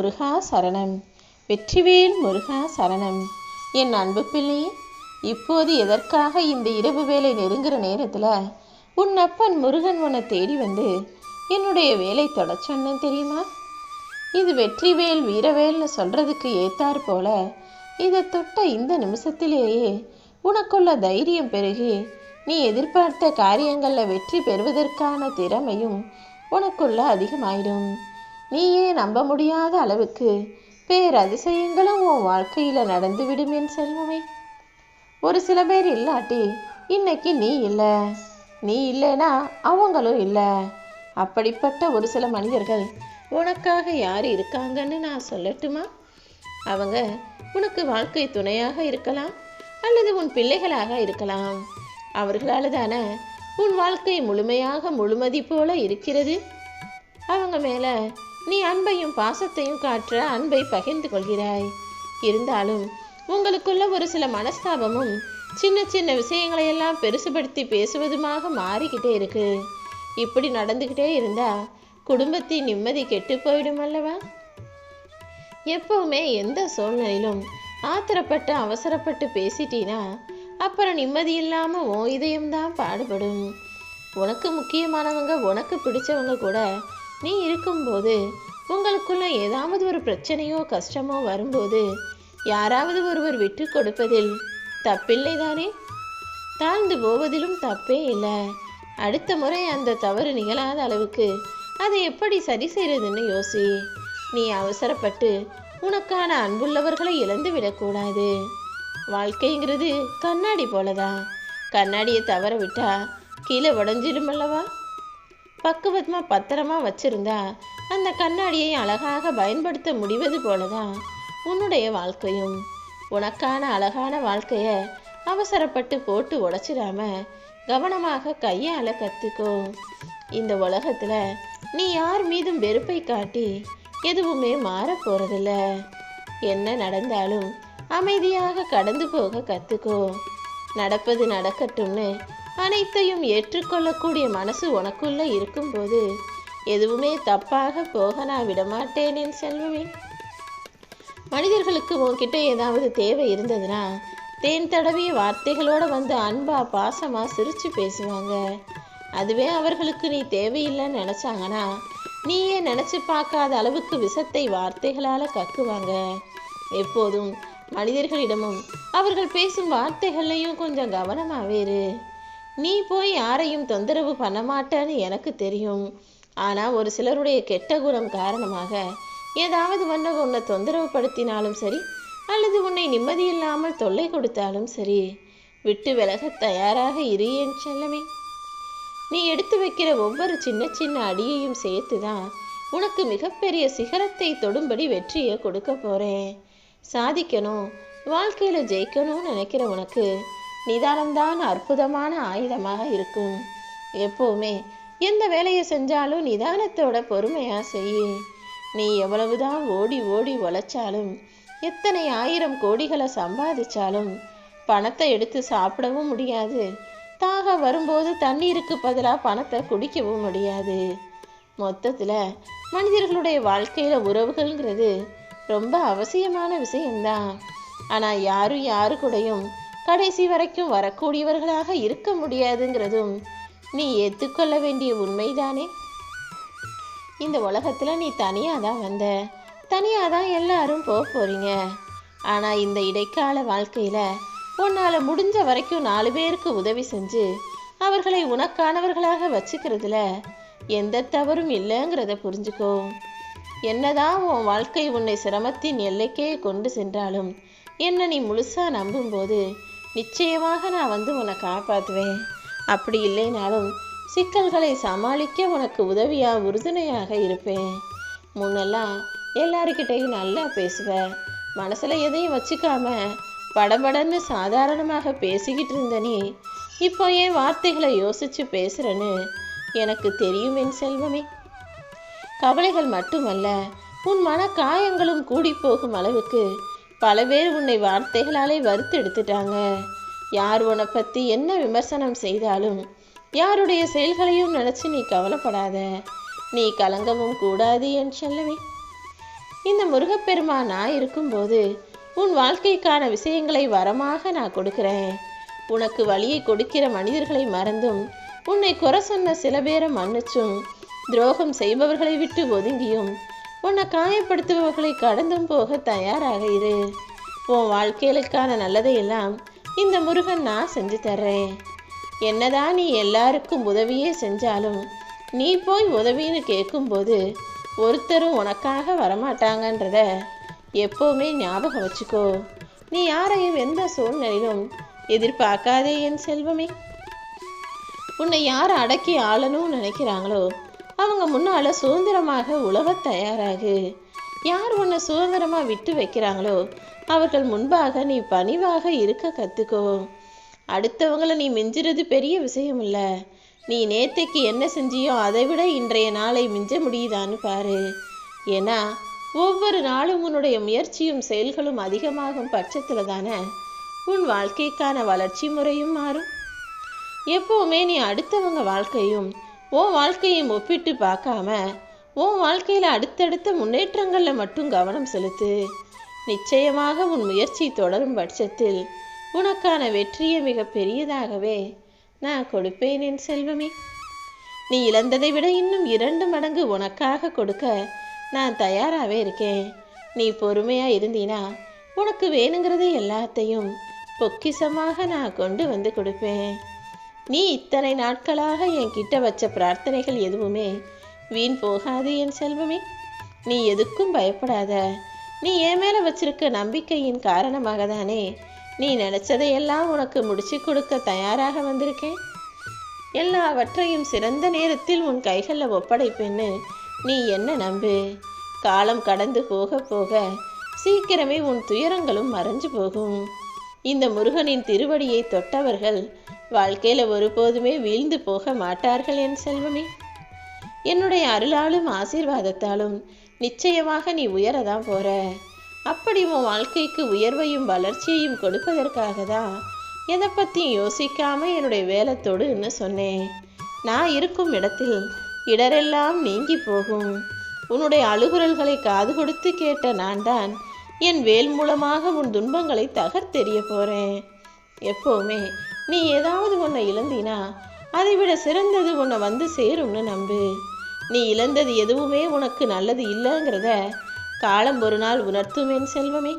முருகா சரணம். வெற்றிவேல் முருகா சரணம். என் அன்பு பிள்ளை இப்போது எதற்காக இந்த இரவு வேலை நெருங்குற நேரத்தில் உன் அப்பன் முருகன் உன்னை தேடி வந்து என்னுடைய வேலை தொட சொன்னேன் தெரியுமா? இது வெற்றிவேல் வீரவேல்னு சொல்றதுக்கு ஏத்தார் போல இதை தொட்ட இந்த நிமிஷத்திலேயே உனக்குள்ள தைரியம் பெருகி நீ எதிர்பார்த்த காரியங்களில் வெற்றி பெறுவதற்கான திறமையும் உனக்குள்ள அதிகமாயிடும். நீயே நம்ப முடியாத அளவுக்கு பேரதிசயங்களும் உன் வாழ்க்கையில் நடந்துவிடும் என் செல்வமே. ஒரு சில பேர் இல்லாட்டி இன்னைக்கு நீ இல்லை நீ இல்லைனா அவங்களும் இல்லை. அப்படிப்பட்ட ஒரு சில மனிதர்கள் உனக்காக யார் இருக்காங்கன்னு நான் சொல்லட்டுமா? அவங்க உனக்கு வாழ்க்கை துணையாக இருக்கலாம் அல்லது உன் பிள்ளைகளாக இருக்கலாம். அவர்களால் தானே உன் வாழ்க்கை முழுமையாக முழுமதி போல இருக்கிறது. அவங்க மேலே நீ அன்பையும் பாசத்தையும் காற்ற அன்பை பகிர்ந்து கொள்கிறாய். இருந்தாலும் உங்களுக்குள்ள ஒரு சில மனஸ்தாபமும் சின்ன சின்ன விஷயங்களையெல்லாம் பெருசுபடுத்தி பேசுவதுமாக மாறிக்கிட்டே இருக்கு. இப்படி நடந்துக்கிட்டே இருந்தா குடும்பத்தின் நிம்மதி கெட்டு போயிடும் அல்லவா? எப்பவுமே எந்த சூழ்நிலையிலும் ஆத்திரப்பட்டு அவசரப்பட்டு பேசிட்டீனா அப்புறம் நிம்மதி இல்லாமல் உன் இதயம்தான் பாடுபடும். உனக்கு முக்கியமானவங்க உனக்கு பிடிச்சவங்க கூட நீ இருக்கும்போது உங்களுக்குள்ள ஏதாவது ஒரு பிரச்சனையோ கஷ்டமோ வரும்போது யாராவது ஒருவர் விட்டு கொடுப்பதில் தப்பில்லை தானே? தாழ்ந்து போவதிலும் தப்பே இல்லை. அடுத்த முறை அந்த தவறு நிகழாத அளவுக்கு அதை எப்படி சரி செய்யறதுன்னு யோசி. நீ அவசரப்பட்டு உனக்கான அன்புள்ளவர்களை இழந்து விடக்கூடாது. வாழ்க்கைங்கிறது கண்ணாடி போலதான். கண்ணாடியை தவற விட்டா கீழே உடஞ்சிடும் அல்லவா பக்குவத்மா பத்திரமா வச்சிருந்தா அந்த கண்ணாடியை அழகாக பயன்படுத்த முடிவது போலதான் உன்னுடைய வாழ்க்கையும். உனக்கான அழகான வாழ்க்கைய அவசரப்பட்டு போட்டு உடைச்சிடாம கவனமாக கையால் கத்துக்கோ. இந்த உலகத்துல நீ யார் மீதும் வெறுப்பை காட்டி எதுவுமே மாறப் போகிறதில்ல என்ன நடந்தாலும் அமைதியாக கடந்து போக கத்துக்கோ. நடப்பது நடக்கட்டும்னு அனைத்தையும் ஏற்றுக்கொள்ளக்கூடிய மனசு உனக்குள்ள இருக்கும்போது எதுவுமே தப்பாக போக நான் விடமாட்டேன் என் செல்வமே. மனிதர்களுக்கு உன்கிட்ட ஏதாவது தேவை இருந்ததுன்னா தேன் தடவிய வார்த்தைகளோட வந்து அன்பா பாசமா சிரிச்சு பேசுவாங்க. அதுவே அவர்களுக்கு நீ தேவையில்லைன்னு நினைச்சாங்கன்னா நீயே நினைச்சு பார்க்காத அளவுக்கு விஷத்தை வார்த்தைகளால கக்குவாங்க. எப்போதும் மனிதர்களிடமும் அவர்கள் பேசும் வார்த்தைகள்லையும் கொஞ்சம் கவனமாவே இரு. நீ போய் யாரையும் தொந்தரவு பண்ண மாட்டேன்னு எனக்கு தெரியும். ஆனால் ஒரு சிலருடைய கெட்ட குணம் காரணமாக ஏதாவது ஒன்று உன்னை தொந்தரவு படுத்தினாலும் சரி அல்லது உன்னை நிம்மதியில்லாமல் தொல்லை கொடுத்தாலும் சரி விட்டு விலக தயாராக இரு என் செல்லமே. நீ எடுத்து வைக்கிற ஒவ்வொரு சின்ன சின்ன அடியையும் சேர்த்து தான் உனக்கு மிகப்பெரிய சிகரத்தை தொடும்படி வெற்றியை கொடுக்க போறேன். சாதிக்கணும் வாழ்க்கையில் ஜெயிக்கணும்னு நினைக்கிற உனக்கு நிதானம்தான் அற்புதமான ஆயுதமாக இருக்கும். எப்பவுமே எந்த வேலையை செஞ்சாலும் நிதானத்தோட பொறுமையாக செய். நீ எவ்வளவுதான் ஓடி ஓடி உழைச்சாலும் எத்தனை ஆயிரம் கோடிகளை சம்பாதிச்சாலும் பணத்தை எடுத்து சாப்பிடவும் முடியாது. தாக வரும்போது தண்ணீருக்கு பதிலாக பணத்தை குடிக்கவும் முடியாது. மொத்தத்தில் மனிதர்களுடைய வாழ்க்கையில் உறவுகள்ங்கிறது ரொம்ப அவசியமான விஷயம்தான். ஆனால் யாரும் யாரு கூடயும் கடைசி வரைக்கும் வரக்கூடியவர்களாக இருக்க முடியாதுங்கிறதும் நீ ஏற்றுக்கொள்ள வேண்டிய உண்மைதானே? இந்த உலகத்தில் நீ தனியாக தான் வந்த. தனியாக தான் எல்லாரும் போக போகிறீங்க ஆனால் இந்த இடைக்கால வாழ்க்கையில் உன்னால் முடிஞ்ச வரைக்கும் நாலு பேருக்கு உதவி செஞ்சு அவர்களை உனக்கானவர்களாக வச்சுக்கிறதுல எந்த தவறும் இல்லைங்கிறத புரிஞ்சுக்கோ. என்னதான் உன் வாழ்க்கை உன்னை சிரமத்தின் எல்லைக்கே கொண்டு சென்றாலும் என்ன நீ முழுசா நம்பும்போது நிச்சயமாக நான் வந்து உன்னை காப்பாற்றுவேன் அப்படி இல்லைனாலும் சிக்கல்களை சமாளிக்க உனக்கு உதவியாக உறுதுணையாக இருப்பேன். முன்னெல்லாம் எல்லாருக்கிட்டையும் நல்லா பேசுவேன் மனசில் எதையும் வச்சுக்காம படபடன்னு சாதாரணமாக பேசிக்கிட்டு இருந்த நீ இப்போ ஏன் வார்த்தைகளை யோசிச்சு பேசுகிறேன்னு எனக்கு தெரியும் என் செல்வமே. கவலைகள் மட்டுமல்ல உன் மன காயங்களும் கூடி போகும் அளவுக்கு பல பேர் உன்னை வார்த்தைகளாலே வறுத்து எடுத்துட்டாங்க. யார் உன்னை பற்றி என்ன விமர்சனம் செய்தாலும் யாருடைய செயல்களையும் நினச்சி நீ கவலைப்படாத. நீ கலங்கவும் கூடாது என் செல்லவே இந்த இந்த முருகப்பெருமான் நான் இருக்கும்போது உன் வாழ்க்கைக்கான விஷயங்களை வரமாக நான் கொடுக்கிறேன். உனக்கு வழியை கொடுக்கிற மனிதர்களை மறந்தும் உன்னை குறை சொன்ன சில பேரை மன்னிச்சும் துரோகம் செய்பவர்களை விட்டு ஒதுங்கியும் உன்னை காயப்படுத்துபவர்களை கடந்தும் போக தயாராக இரு. உன் வாழ்க்கைகளுக்கான நல்லதையெல்லாம் இந்த முருகன் நான் செஞ்சு தர்றேன். என்னதான் நீ எல்லாருக்கும் உதவியே செஞ்சாலும் நீ போய் உதவின்னு கேட்கும்போது ஒருத்தரும் உனக்காக வரமாட்டாங்கன்றத எப்போவுமே ஞாபகம் வச்சுக்கோ. நீ யாரையும் எந்த சூழ்நிலையிலும் எதிர்பார்க்காதே என் செல்வமே. உன்னை யார் அடக்கி ஆளணும்னு நினைக்கிறாங்களோ அவங்க முன்னால சுதந்திரமாக உழவ தயாராகு. யார் உன்னை சுதந்திரமா விட்டு வைக்கிறாங்களோ அவர்கள் முன்பாக நீ பணிவாக இருக்க கத்துக்கோ. அடுத்தவங்கள நீ மிஞ்சுறது பெரிய விஷயம் இல்ல நீ நேத்தைக்கு என்ன செஞ்சியோ அதை விட இன்றைய நாளை மிஞ்ச முடியுதான்னு பாரு. ஏன்னா ஒவ்வொரு நாளும் உன்னுடைய முயற்சியும் செயல்களும் அதிகமாகும் பட்சத்துல தானே உன் வாழ்க்கைக்கான வளர்ச்சி முறையும் மாறும். எப்பவுமே நீ அடுத்தவங்க வாழ்க்கையும் உன் வாழ்க்கையும் ஒப்பிட்டு பார்க்காம உன் வாழ்க்கையில் அடுத்தடுத்த முன்னேற்றங்களில் மட்டும் கவனம் செலுத்து. நிச்சயமாக உன் முயற்சி தொடரும் பட்சத்தில் உனக்கான வெற்றியை மிக பெரியதாகவே நான் கொடுப்பேன் என் செல்வமே. நீ இழந்ததை விட இன்னும் இரண்டு மடங்கு உனக்காக கொடுக்க நான் தயாராகவே இருக்கேன். நீ பொறுமையாக இருந்தீனா உனக்கு வேணுங்கிறது எல்லாத்தையும் பொக்கிசமாக நான் கொண்டு வந்து கொடுப்பேன். நீ இத்தனை நாட்களாக என் கிட்ட வச்ச பிரார்த்தனைகள் எதுவுமே வீண் போகாது என் செல்வமே. நீ எதுக்கும் பயப்படாத. நீ என் மேலே வச்சிருக்க நம்பிக்கையின் காரணமாக தானே நீ நினைச்சதையெல்லாம் உனக்கு முடிச்சு கொடுக்க தயாராக வந்திருக்கேன். எல்லாவற்றையும் சிறந்த நேரத்தில் உன் கைகளில் ஒப்படைப்பேன்னு நீ என்ன நம்பு? காலம் கடந்து போக போக சீக்கிரமே உன் துயரங்களும் மறைஞ்சு போகும். இந்த முருகனின் திருவடியை தொட்டவர்கள் வாழ்க்கையில் ஒருபோதுமே வீழ்ந்து போக மாட்டார்கள் என் செல்வமே. என்னுடைய அருளாலும் ஆசீர்வாதத்தாலும் நிச்சயமாக நீ உயரதான் போற. அப்படி உன் வாழ்க்கைக்கு உயர்வையும் வளர்ச்சியையும் கொடுப்பதற்காக தான் எதை பற்றியும் யோசிக்காம என்னுடைய வேலை சொன்னேன். நான் இருக்கும் இடத்தில் இடரெல்லாம் நீங்கி போகும். உன்னுடைய அழுகுரல்களை காது கொடுத்து கேட்ட நான் தான் என் வேல் மூலமாக உன் துன்பங்களை தகர்த்தெறிய போறேன். எப்போவுமே நீ ஏதாவது உன்னை இழந்தினா அதை விட சிறந்தது உன்னை வந்து சேரும்னு நம்பு. நீ இழந்தது எதுவுமே உனக்கு நல்லது இல்லைங்கிறத காலம் ஒரு நாள் உணர்த்துமேன் செல்வமே.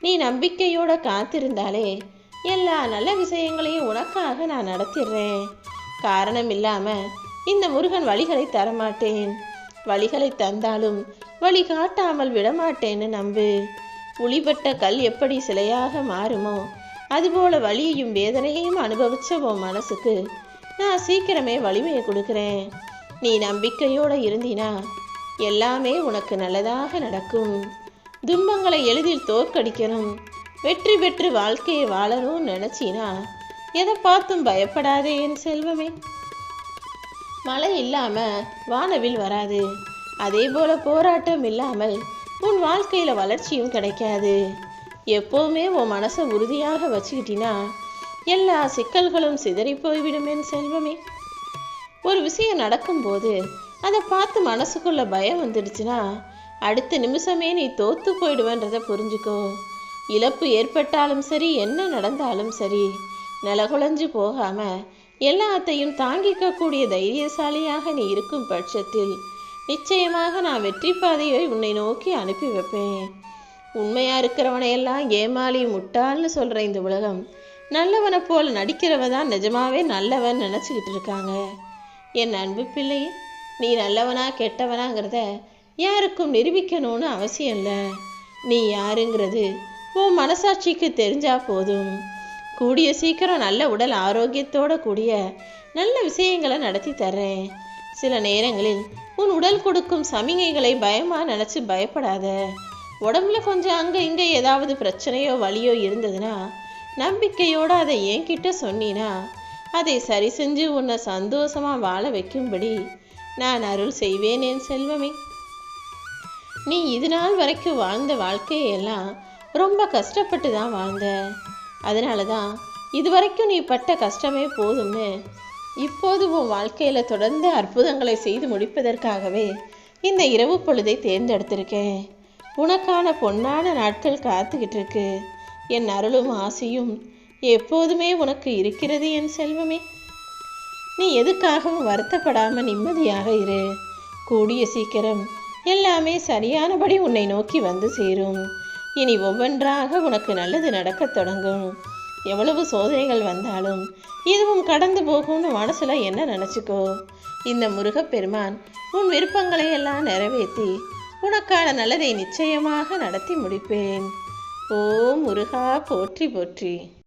நீ நம்பிக்கையோட காத்திருந்தாலே எல்லா நல்ல விஷயங்களையும் உனக்காக நான் நடத்திடுறேன். காரணம் இல்லாம இந்த முருகன் வழிகளை தரமாட்டேன். வழிகளை தந்தாலும் வழி காட்டாமல் விடமாட்டேன்னு நம்பு. உளிபட்ட கல் எப்படி சிலையாக மாறுமோ அதுபோல வலியையும் வேதனையையும் அனுபவிச்ச உன் மனசுக்கு நான் சீக்கிரமே வலிமையை கொடுக்குறேன். நீ நம்பிக்கையோட இருந்தினா எல்லாமே உனக்கு நல்லதாக நடக்கும். துன்பங்களை எளிதில் தோற்கடிக்கணும். வெற்றி பெற்று வாழ்க்கையை வாழணும்னு நினைச்சினா எதை பார்த்தும் பயப்படாதே என் செல்வமே. மழை இல்லாம வானவில் வராது. அதே போல போராட்டம் இல்லாமல் உன் வாழ்க்கையில வளர்ச்சியும் கிடைக்காது. எப்போவுமே உன் மனசை உறுதியாக வச்சுக்கிட்டினா எல்லா சிக்கல்களும் சிதறி போய்விடுமேன் செல்வமே. ஒரு விஷயம் நடக்கும்போது அதை பார்த்து மனசுக்குள்ள பயம் வந்துடுச்சுன்னா அடுத்த நிமிஷமே நீ தோத்து போயிடுவேன்றதை புரிஞ்சுக்கோ. இழப்பு ஏற்பட்டாலும் சரி என்ன நடந்தாலும் சரி நிலகுலைஞ்சு போகாம எல்லாத்தையும் தாங்கிக்கக்கூடிய தைரியசாலியாக நீ இருக்கும் பட்சத்தில் நிச்சயமாக நான் வெற்றி பாதையை உன்னை நோக்கி அனுப்பி வைப்பேன். உண்மையா இருக்கிறவனையெல்லாம் ஏமாளி முட்டாள்னு சொல்ற இந்த உலகம். நல்லவனை போல் நடிக்கிறவ தான் நிஜமாவே நல்லவன் நினச்சிக்கிட்டு இருக்காங்க. என் அன்பு பிள்ளையே நீ நல்லவனா கெட்டவனாங்கிறத யாருக்கும் நிரூபிக்கணும்னு அவசியம் இல்லை. நீ யாருங்கிறது உன் மனசாட்சிக்கு தெரிஞ்சா போதும். கூடிய சீக்கிரம் நல்ல உடல் ஆரோக்கியத்தோட கூடிய நல்ல விஷயங்களை நடத்தி தர்றேன். சில நேரங்களில் உன் உடல் கொடுக்கும் சமிகைகளை பயமா நினைச்சு பயப்படாத. உடம்புல கொஞ்சம் அங்கே இங்கே ஏதாவது பிரச்சனையோ வலியோ இருந்ததுன்னா நம்பிக்கையோடு அதை என்கிட்ட சொன்னினா அதை சரி செஞ்சு உன்னை சந்தோஷமா வாழ வைக்கும்படி நான் அருள் செய்வேன் என் செல்வமே. நீ இது நாள் வரைக்கும் வாழ்ந்த வாழ்க்கையெல்லாம் ரொம்ப கஷ்டப்பட்டு தான் வாழ்ந்த. அதனால தான் இது வரைக்கும் நீ பட்ட கஷ்டமே போதும்னு இப்போது உன் வாழ்க்கையில் தொடர்ந்து அற்புதங்களை செய்து முடிப்பதற்காகவே இந்த இரவு பொழுதை தேர்ந்தெடுத்திருக்கேன். உனக்கான பொன்னான நாட்கள் காத்துக்கிட்டு இருக்கு என் அருளும் ஆசையும் எப்போதுமே உனக்கு இருக்கிறது என் செல்வமே. நீ எதுக்காகவும் வருத்தப்படாம நிம்மதியாக இரு. கூடிய சீக்கிரம் எல்லாமே சரியானபடி உன்னை நோக்கி வந்து சேரும். இனி ஒவ்வொன்றாக உனக்கு நல்லது நடக்கத் தொடங்கும். எவ்வளவு சோதனைகள் வந்தாலும் இதுவும் கடந்து போகும்னு மனசுல என்ன நினச்சிக்கோ? இந்த முருகப்பெருமான் உன் விருப்பங்களை எல்லாம் நிறைவேற்றி உனக்கான நல்லதை நிச்சயமாக நடத்தி முடிப்பேன். ஓ முருகா போற்றி போற்றி.